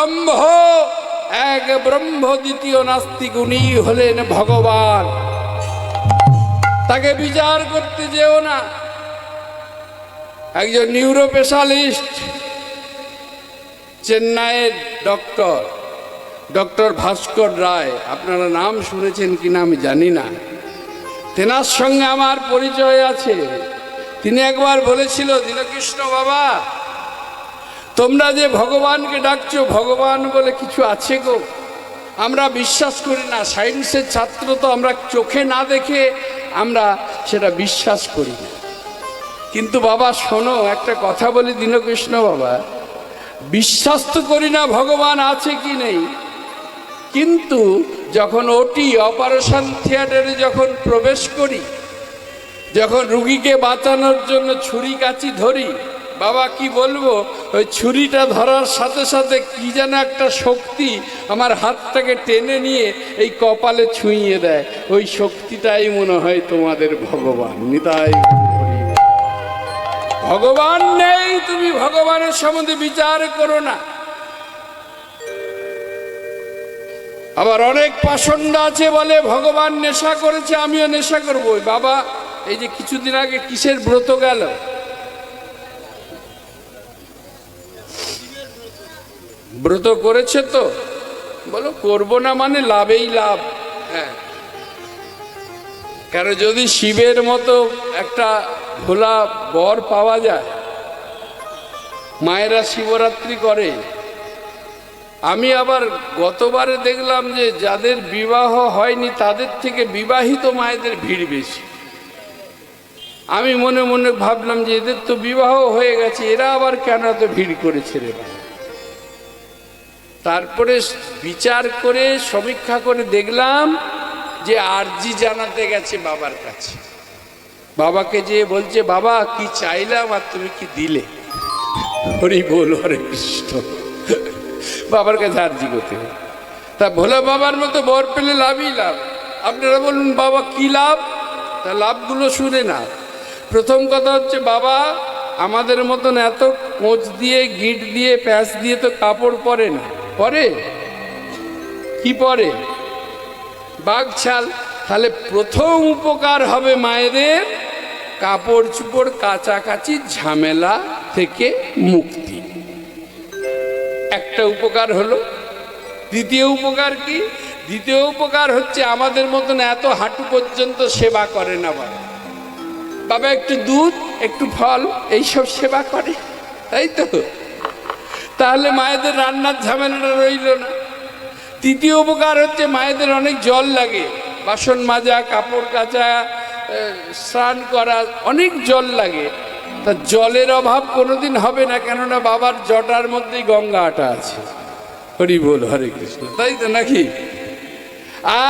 ব্রহ্ম, এক ব্রহ্ম দ্বিতীয় নাস্তিক উনি হলেন ভগবান। তাকে বিচার করতে যেও না। একজন নিউরো স্পেশালিস্ট চেন্নাইয়ের ডক্টর ডক্টর ভাস্কর রায়। আপনারা নাম শুনেছেন কিনা আমি জানি না। তেনার সঙ্গে আমার পরিচয় আছে। তিনি একবার বলেছিল, দীনকৃষ্ণ বাবা তোমরা যে ভগবানকে ডাকছো, ভগবান বলে কিছু আছে গো? আমরা বিশ্বাস করি না, সায়েন্সের ছাত্র তো আমরা চোখে না দেখে আমরা সেটা বিশ্বাস করি না। কিন্তু বাবা, শোনো, একটা কথা বলি দীনকৃষ্ণ বাবা। বিশ্বাস তো করি না ভগবান আছে কি নেই। কিন্তু যখন ওটি অপারেশন থিয়েটারে যখন প্রবেশ করি, যখন রুগীকে বাঁচানোর জন্য ছুরি কাচি ধরি বাবা, কি বলব? ওই ছুরিটা ধরার সাথে সাথে কি যেন একটা শক্তি আমার হাতটাকে টেনে নিয়ে এই কপালে ছুঁইয়ে দেয়। ওই শক্তিটাই মনে হয় তোমাদের ভগবান। নিতাই ভগবান নেই, তুমি ভগবানের সম্বন্ধে বিচার করো না। আবার অনেক পাষণ্ড আছে বলে ভগবান নেশা করেছে, আমিও নেশা করব। বাবা, এই যে কিছুদিন আগে কিসের ব্রত গেল? ব্রত করেছে তো? বলো, করব না মানে লাভেই লাভ। হ্যাঁ। কারণ যদি শিবের মতো একটা ভোলা বর পাওয়া যায়, মায়েরা শিবরাত্রি করে, আমি আবার গতবারে দেখলাম যে যাদের বিবাহ হয়নি, তাদের থেকে বিবাহিত মায়েদের ভিড় বেশি। আমি মনে মনে ভাবলাম যে এদের তো বিবাহ হয়ে গেছে, এরা আবার কেন এত ভিড় করেছে রে? তারপরে বিচার করে সমীক্ষা করে দেখলাম যে আরজি জানাতে গেছে বাবার কাছে। বাবাকে যে বলছে, বাবা, কি চাইলাম আর তুমি কি দিলে? হরি বল, হরে কৃষ্ণ। বাবার কাছে আরজি করতে। তা ভোলা বাবার মতো বর পেলে লাভই লাভ। আপনারা বলুন, বাবা, কি লাভ? তা লাভগুলো শুনে না। প্রথম কথা হচ্ছে, বাবা, আমাদের মতন এত কোচ দিয়ে, গিট দিয়ে, প্যাঁচ দিয়ে তো কাপড় পরে না। পরে? কি পরে? বাঘছাল তাহলে প্রথম উপকার হবে মায়েদের কাপড় চুপড় কাছাকাছি ঝামেলা থেকে মুক্তি। একটা উপকার হলো। দ্বিতীয় উপকার কি? দ্বিতীয় উপকার হচ্ছে আমাদের মতন এত হাঁটু পর্যন্ত সেবা করে না বাবা। বাবা একটু দুধ, একটু ফল, এইসব সেবা করে। তাই তো? তাহলে মায়েদের রান্নার ঝামেলাটা রইল না। তৃতীয় উপকার হচ্ছে মায়েদের অনেক জল লাগে। বাসন মাজা, কাপড় কাচা স্নান করা, অনেক জল লাগে। তা জলের অভাব কোনোদিন হবে না, কেননা বাবার জটার মধ্যেই গঙ্গা আটা আছে। হরি বল, হরে কৃষ্ণ, তাই তো নাকি?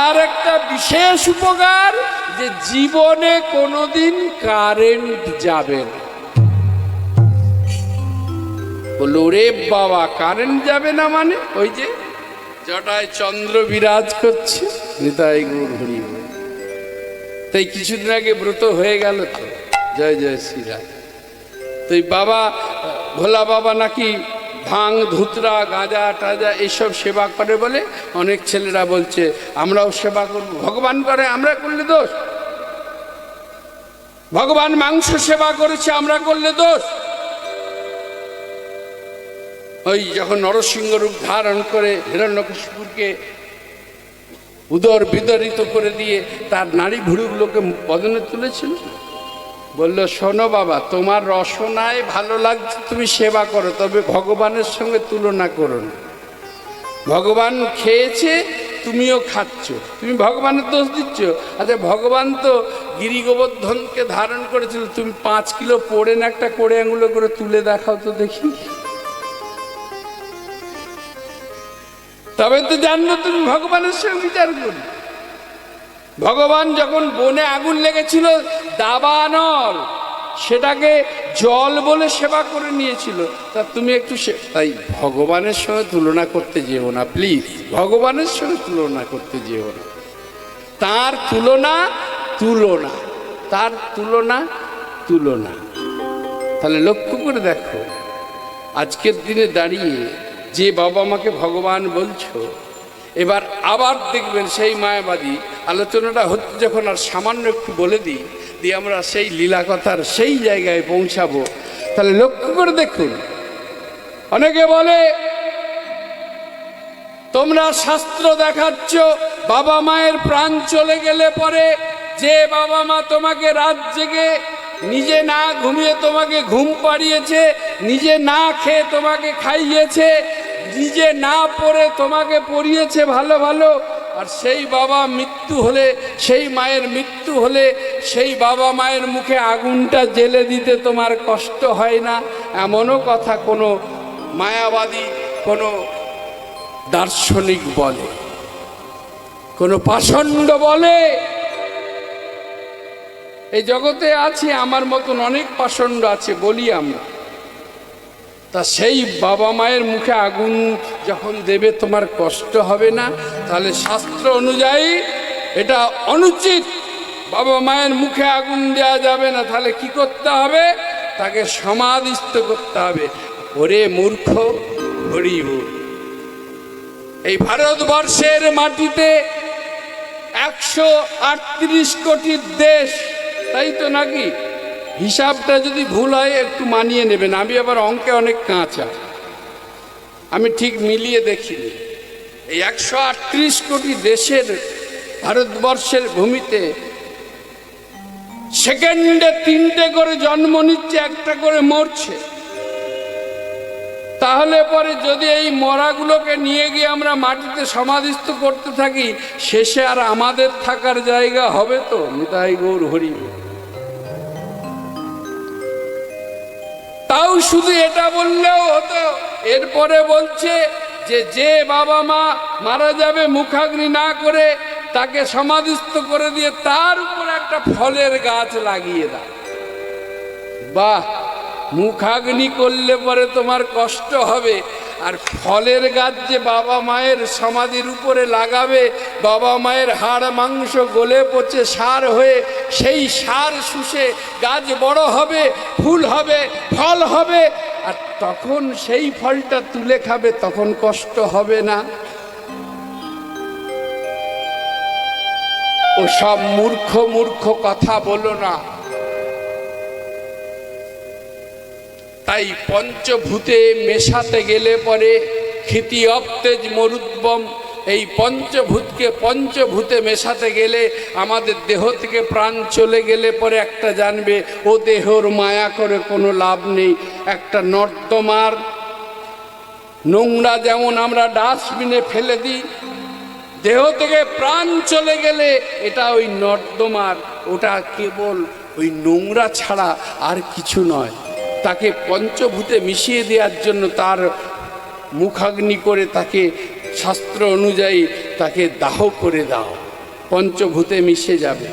আর একটা বিশেষ উপকার যে জীবনে কোনোদিন কারেন্ট যাবে না। বলল রে বাবা কারেন্ট যাবে না মানে? ওই যে জটায় চন্দ্র বিরাজ করছে, নিতাই গৌর হরি তাই কিছুদিন আগে ব্রত হয়ে গেল তো। জয় জয় শ্রীরাম। তো বাবা, ভোলা বাবা নাকি ভাং ধুতরা, গাঁজা, টাজা এইসব সেবা করে বলে অনেক ছেলেরা বলছে, আমরাও সেবা করব। ভগবান করে, আমরা করলে দোষ। ভগবান মাংস সেবা করেছে, আমরা করলে দোষ। ওই যখন নরসিংহ রূপ ধারণ করে হিরণ্যকশিপুরকে উদর বিদরিত করে দিয়ে তার নারী ভুড়িগুলোকে বদনে তুলেছিল। বলল, শোনো বাবা, তোমার রসনায় ভালো লাগছে, তুমি সেবা করো, তবে ভগবানের সঙ্গে তুলনা করো না। ভগবান খেয়েছে, তুমিও খাচ্ছ, তুমি ভগবানের দোষ দিচ্ছ। আচ্ছা ভগবান তো গিরি গোবর্ধনকে ধারণ করেছিল, তুমি পাঁচ কিলো পড়ে না, একটা কোড়ে আঙুলো করে তুলে দেখাও তো দেখি। তবে তো জানব তুমি ভগবানের সঙ্গে বিচার করি ভগবান যখন বনে আগুন লেগেছিল, দাবানল, সেটাকে জল বলে সেবা করে নিয়েছিল। তা তুমি একটু তাই ভগবানের সঙ্গে তুলনা করতে যেও না প্লিজ ভগবানের সঙ্গে তুলনা করতে যেও না। তার তুলনা তুলনা। তার তুলনা তুলনা। তাহলে লক্ষ্য করে দেখো, আজকের দিনে দাঁড়িয়ে যে বাবা মাকে ভগবান বলছো, এবার আবার দেখবেন সেই মায়াবাদী, আলোচনাটা হচ্ছে যখন আর সামান্য একটু বলে দিই, দিয়ে আমরা সেই লীলা কথার সেই জায়গায় পৌঁছাবো। তাহলে লক্ষ্য করে দেখুন, অনেকে বলে, তোমরা শাস্ত্র দেখাচ্ছ, বাবা মায়ের প্রাণ চলে গেলে পরে যে বাবা মা তোমাকে রাত জেগে নিজে না ঘুমিয়ে তোমাকে ঘুম পাড়িয়েছে, নিজে না খেয়ে তোমাকে খাইয়েছে নিজে না পড়ে তোমাকে পড়িয়েছে ভালো ভালো। আর সেই বাবা মৃত্যু হলে, সেই মায়ের মৃত্যু হলে, সেই বাবা মায়ের মুখে আগুনটা জেলে দিতে তোমার কষ্ট হয় না? এমনও কথা কোনো মায়াবাদী, কোনো দার্শনিক বলে। কোনো পাষণ্ড বলে। এই জগতে আছে, আমার মতন অনেক পাষণ্ড আছে, বলি আমরা। তা সেই বাবা মায়ের মুখে আগুন যখন দেবে, তোমার কষ্ট হবে না? তাহলে শাস্ত্র অনুযায়ী এটা অনুচিত। বাবা মায়ের মুখে আগুন দেওয়া যাবে না, তাহলে কি করতে হবে? তাকে সমাধিস্থ করতে হবে। ওরে মূর্খ হরিব এই ভারতবর্ষের মাটিতে একশো আটত্রিশ কোটির দেশ, তাই তো নাকি? হিসাবটা যদি ভুল হয়, একটু মানিয়ে নেবেন। আমি আবার অঙ্কে অনেক কাঁচা। আমি ঠিক মিলিয়ে দেখিনি। এই একশো আটত্রিশ কোটি দেশের, ভারতবর্ষের ভূমিতে সেকেন্ডে তিনটে করে জন্ম নিচ্ছে, একটা করে মরছে। তাহলে পরে যদি এই মরাগুলোকে নিয়ে গিয়ে আমরা মাটিতে সমাধিস্থ করতে থাকি, শেষে আর আমাদের থাকার জায়গা হবে তো? নিতাই গৌর হরি তাও শুধু এটা বললেও হতো। এরপরে বলছে যে যে বাবা মা মারা যাবে, মুখাগ্নি না করে তাকে সমাধিস্থ করে দিয়ে তার উপর একটা ফলের গাছ লাগিয়ে দাও। বাহ! মুখাগ্নি করলে পরে তোমার কষ্ট হবে। আর ফলের গাছ যে বাবা মায়ের সমাধির উপরে লাগাবে, বাবা মায়ের হাড় মাংস গলে পচে সার হয়ে সেই সার শুষে গাছ বড় হবে, ফুল হবে, ফল হবে, আর তখন সেই ফলটা তুলে খাবে, তখন কষ্ট হবে না। ও সব মূর্খ মূর্খ কথা বলো না। তাই পঞ্চভূতে মেশাতে গেলে পরে ক্ষিতি অপ্তেজ মরুদ্বম। এই পঞ্চভূতকে পঞ্চভূতে মেশাতে গেলে আমাদের দেহ থেকে প্রাণ চলে গেলে পরে একটা জানবে, ও দেহর মায়া করে কোনো লাভ নেই। একটা নর্দমার নোংরা যেমন আমরা ডাস্টবিনে ফেলে দিই, দেহ থেকে প্রাণ চলে গেলে এটা ওই নর্দমার, ওটা কেবল ওই নোংরা ছাড়া আর কিছু নয়। তাকে পঞ্চভূতে মিশিয়ে দেওয়ার জন্য তার মুখাগ্নি করে তাকে শাস্ত্র অনুযায়ী তাকে দাহ করে দাও। পঞ্চভূতে মিশে যাবে।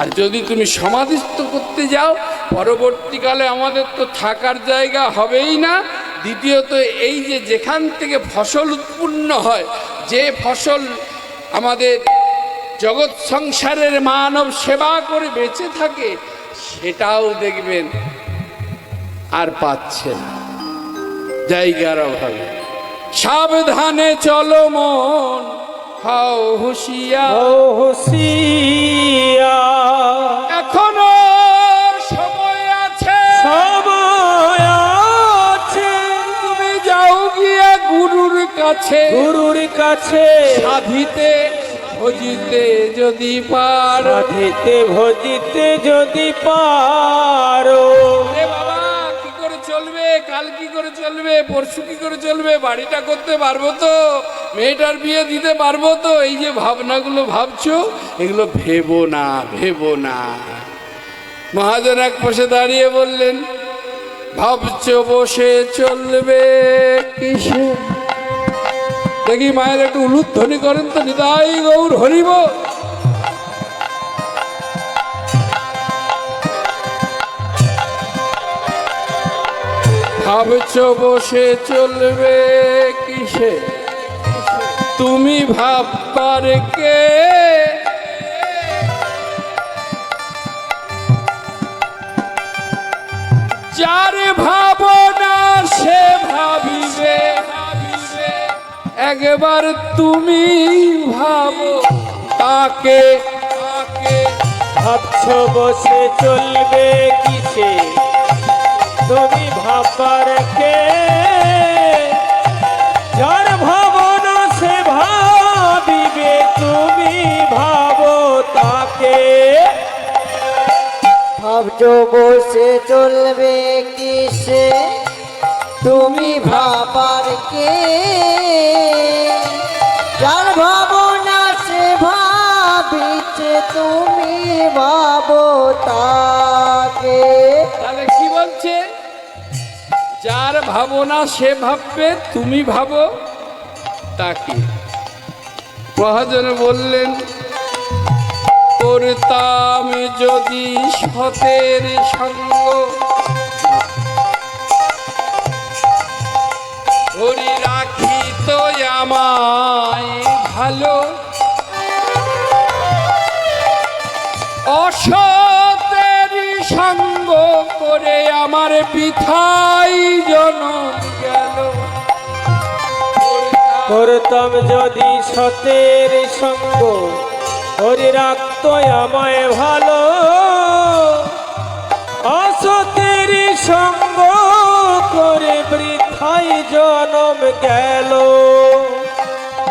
আর যদি তুমি সমাধিস্থ করতে যাও, পরবর্তীকালে আমাদের তো থাকার জায়গা হবেই না। দ্বিতীয়ত, এই যে যেখান থেকে ফসল উৎপন্ন হয়, যে ফসল আমাদের জগৎ সংসারের মানব সেবা করে বেঁচে থাকে, সেটাও দেখবেন আর পাচ্ছে না। জায়গার অভাবে। সাবধানে চলো মন। হাও হুশিয়া ও হুসিয়া এখনও সময় আছে। সময় আছে। তুমি যাও গিয়া গুরুর কাছে। গুরুর কাছে। সাধিতে ভজিতে যদি পার। সাধিতে ভজিতে যদি পারো। চলবে, পরশু কি করে চলবে? বাড়িটা করতে পারব তো, মেয়েটার বিয়ে দিতে পারব তো, এই যে ভাবনাগুলো ভাবছ, এগুলো ভেবো না ভেবো না। মহাজন এক পাশে দাঁড়িয়ে বললেন, ভাবছ বসে চলবে কিসে? দেখি মায়ের একটু উলুধ্বনি করেন তো, নিতাই গৌর হরিব। ভাবছ বসে চলবে কিসে? তুমি ভাববার কে? যার ভাবনা সে ভাবিবে। একবার তুমি ভাবো তাকে। ভাবছ বসে চলবে কিসে? তুমি ভাববার কে? যার ভাবনা সে ভাবিবে, তুমি ভাবো তাকে। ভাবছ বসে চলবে কিসে? তুমি ভাবার কে? যার ভাবনা সে ভাবিছে, তুমি ভাবো তাকে। যার ভাবনা সে ভাববে, তুমি ভাবো তাকে। মহাজন বললেন, করতাম যদি সতের সঙ্গ। হরি রাখি তো আমায় ভালো। অসতেরই সঙ্গ করে আমার পিঠাই জন গেল। করতাম যদি সতের সঙ্গ হরি রাখত আমায় ভালো। অসতের সঙ্গ করে বৃথাই জনম গেল।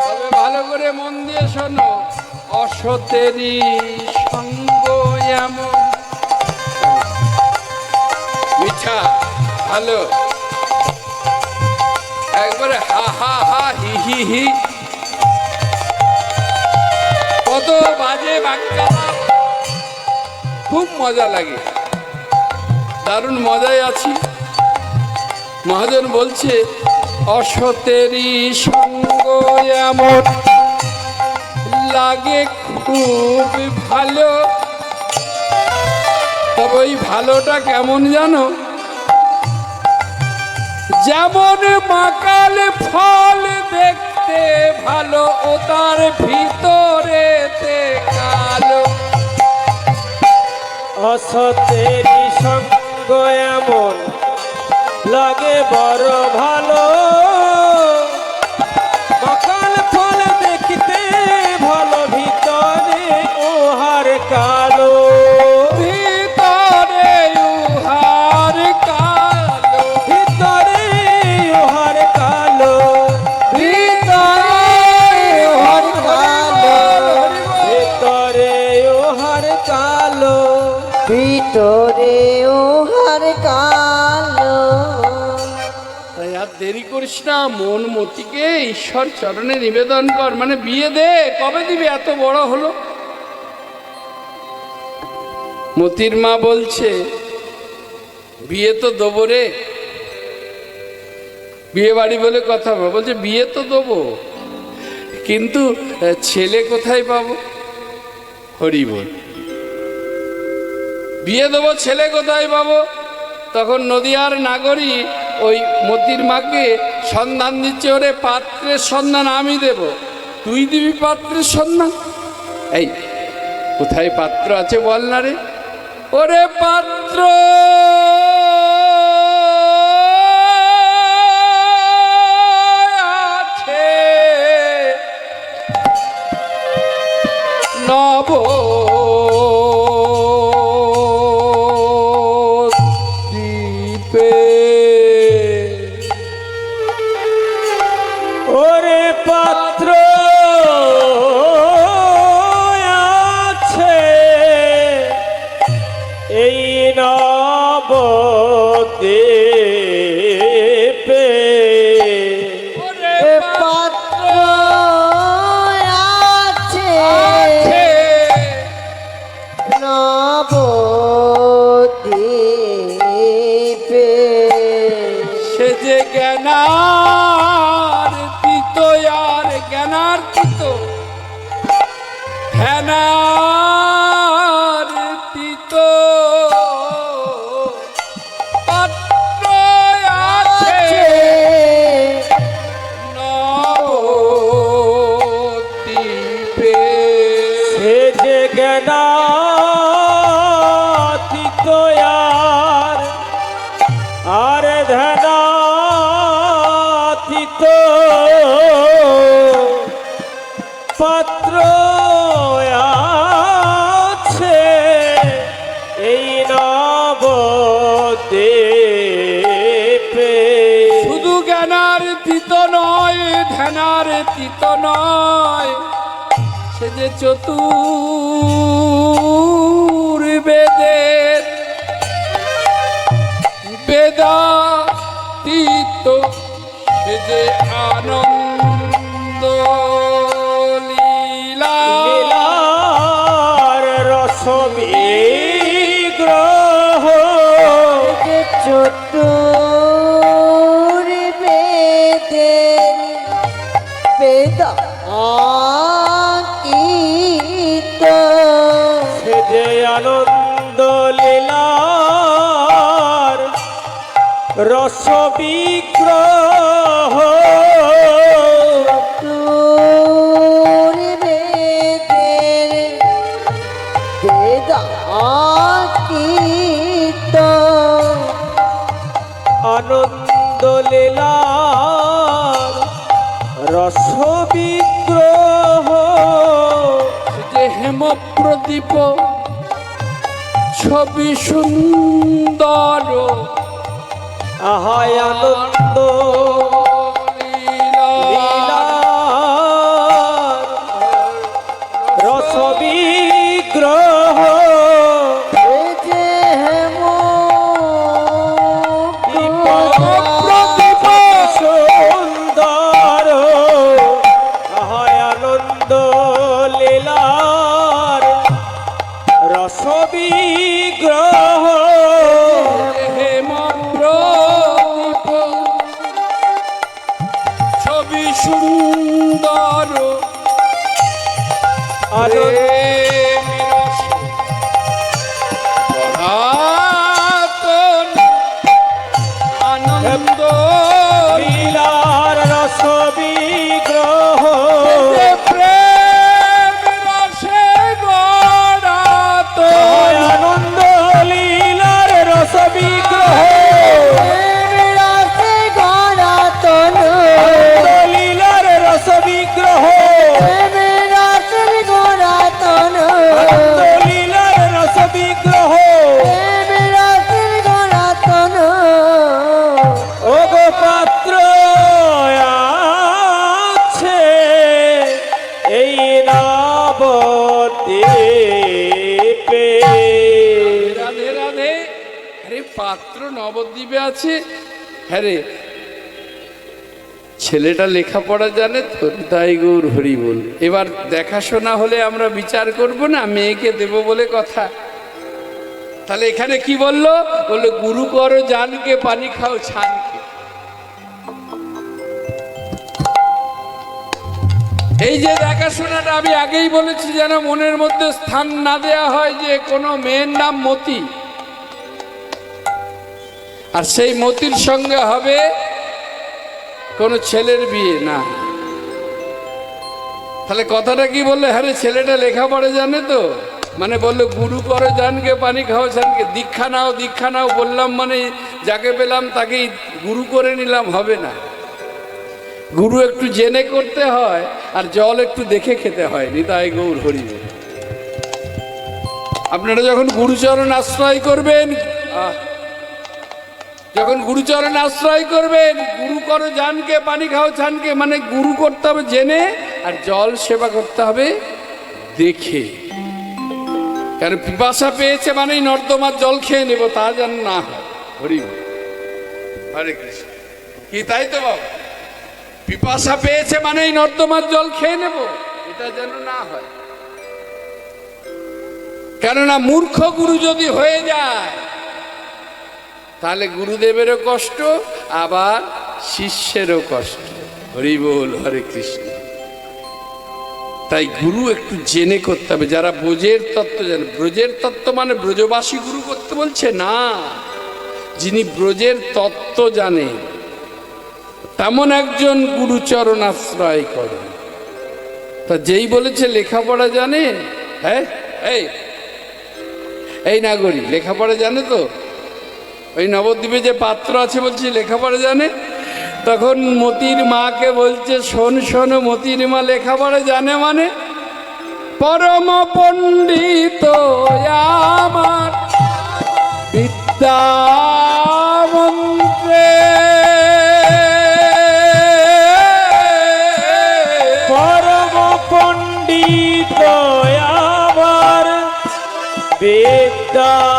তবে ভালো করে মন দিয়ে শোনো অসতেরই সঙ্গ এমন মিঠা ভালো একবারে হা হা হা, হি হি হি। কত বাজে বাক্যা খুব মজা লাগে। দারুণ মজায় আছি। মহাজন বলছে, অসতেরই সঙ্গ এমন লাগে খুব ভালো। তবে ওই ভালোটা কেমন জানো? যেমন মাকাল ফল দেখতে ভালো ও তার ভিতরে কালো। অসতের সঙ্গ এমন লাগে বড় ভালো করিস না, মন মতিকে ঈশ্বর চরণে নিবেদন কর। মানে বিয়ে দে, কবে দিবি এত বড় হলো? মতির মা বলছে, বিয়ে তো দেবো রে। বিয়ে বাড়ি বলে কথা বলছে, বিয়ে তো দেবো। কিন্তু ছেলে কোথায় পাবো? হরি বল। বিয়ে দেবো, ছেলে কোথায় পাবো? তখন নদিয়ার নাগরী ওই মতির মাকে সন্ধান দিচ্ছে, ওরে পাত্রের সন্ধান আমি দেব। তুই দিবি পাত্রের সন্ধান? এই, কোথায় পাত্র আছে বল না রে? ওরে পাত্র! সে নবদ্বীপে শুধু জ্ঞানার তিত নয়, ধ্যানার তিত নয়, সে যে চতুর বেদের বেদা তিত সে যে আনন্দ আনন্দ লীলার রস বিগ্রহ। আনন্দ লীলার রস বিগ্রহ। হেম প্রদীপ ছবি সুন্দর আহায় আনন্দ লীলা। ছেলেটা লেখাপড়া জানে, তো তাই গৌর হরি বল। এবার দেখাশোনা হলে আমরা বিচার করব না, মেয়েকে দেব বলে কথা। তাহলে এখানে কি বলল? বলল, গুরু করো জানকে, পানি খাও ছানকে। এই যে দেখাশোনাটা আমি আগেই বলেছি, যেন মনের মধ্যে স্থান না দেয়া হয় যে কোনো মেয়ের নাম মতি। আর সেই মতির সঙ্গে হবে কোনো ছেলের বিয়ে না। তাহলে কথাটা কি বললে? হ্যাঁ ছেলেটা লেখাপড়া জানে তো। মানে বলল গুরু করো জানকে পানি খাও জানকে দীক্ষা নাও দীক্ষা নাও। বললাম মানে যাকে পেলাম তাকেই গুরু করে নিলাম হবে না। গুরু একটু জেনে করতে হয় আর জল একটু দেখে খেতে হয় নিতাই গৌর হরি আপনারা যখন গুরুচরণ আশ্রয় করবেন আহ, যখন গুরুচরণ আশ্রয় করবেন, গুরু করো জানকে, পানি খাও ছানকে মানে গুরু করতে হবে জেনে, আর জল সেবা করতে হবে দেখে। কারণ পিপাসা পেয়েছে মানেই নর্দমার জল খেয়ে নেব, তা যেন না হরি। হরে কৃষ্ণ। কি তাই তো বাবা? পিপাসা পেয়েছে মানেই নর্দমার জল খেয়ে নেব, এটা যেন না হয়। কেননা মূর্খ গুরু যদি হয়ে যায় তাহলে গুরুদেবেরও কষ্ট, আবার শিষ্যেরও কষ্ট। হরি বল, হরে কৃষ্ণ। তাই গুরু একটু জেনে করতে হবে, যারা ব্রজের তত্ত্ব জানে। ব্রজের তত্ত্ব মানে ব্রজবাসী গুরু করতে বলছে? না। যিনি ব্রজের তত্ত্ব জানেন তেমন একজন গুরুচরণ আশ্রয় করে। তা যেই বলেছে লেখাপড়া জানে? হ্যাঁ? এই এই নাগরী, লেখাপড়া জানে তো? ওই নবদ্বীপে যে পাত্র আছে বলছি, লেখাপড়া জানে? তখন মতির মাকে বলছে, শোন শোন, মতির মা লেখাপড়া জানে মানে? পরম পণ্ডিত আমার বিদ্যা পরম পণ্ডিত আমার বিদ্যা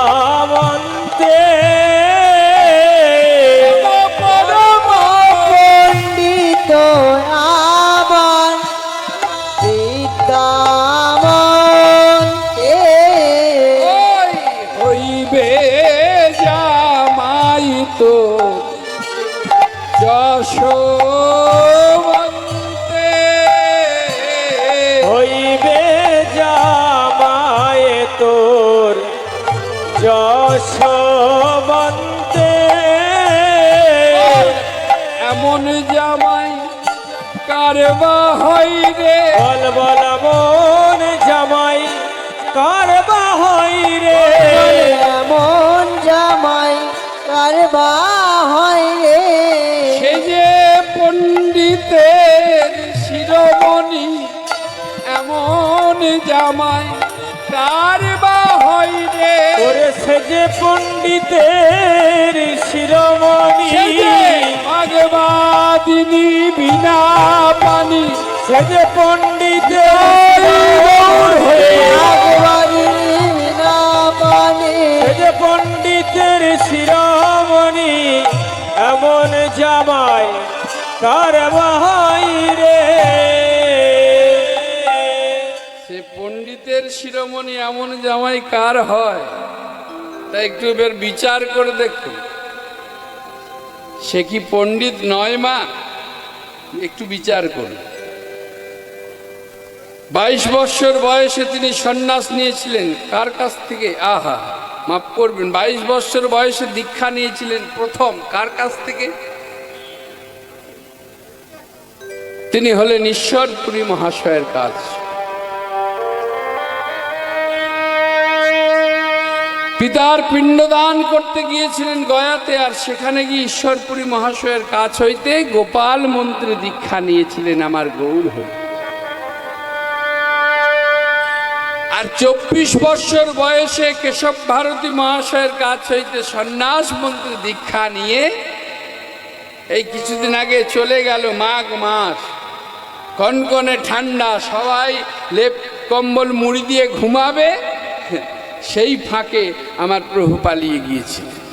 এমন জামাই কারবা হয় রে? বল বল মন জামাই কার বাহাই রে? এমন জামাই কারবা হয় রে? সে যে পণ্ডিতের শিরোমণি এমন জামাই কারবা হয় রে ওরে সে যে পণ্ডিতের শিরোমণি। ভাগবাদিনী বিনা পানি। সে যে পণ্ডিতের পানি। পণ্ডিতের শিরোমণি। এমন জামাই কার বাহাই রে। পণ্ডিতের শিরোমণি এমন জামাই কার হয়? তা একটু এবার বিচার করে দেখুন। সে কি পণ্ডিত নয় মা? একটু বিচার করুন। বাইশ বৎসর বয়সে তিনি সন্ন্যাস নিয়েছিলেন। কার কাছ থেকে? আহা, মাফ করবেন, বাইশ বৎসর বয়সে দীক্ষা নিয়েছিলেন প্রথম। কার কাছ থেকে? তিনি হলেন ঈশ্বরপুরী মহাশয়ের কাজ পিতার পিণ্ডদান করতে গিয়েছিলেন গয়াতে, আর সেখানে গিয়ে ঈশ্বরপুরী মহাশয়ের কাছ হইতে গোপাল মন্ত্রী দীক্ষা নিয়েছিলেন আমার গৌর হয়ে। আর চব্বিশ বৎসর বয়সে কেশব ভারতী মহাশয়ের কাছ হইতে সন্ন্যাস মন্ত্রী দীক্ষা নিয়ে এই কিছুদিন আগে চলে গেল মাঘ মাস। কনকনে ঠান্ডা, সবাই লেপ কম্বল মুড়ি দিয়ে ঘুমাবে সেই ফাঁকে আমার প্রভু পালিয়ে গিয়েছিলেন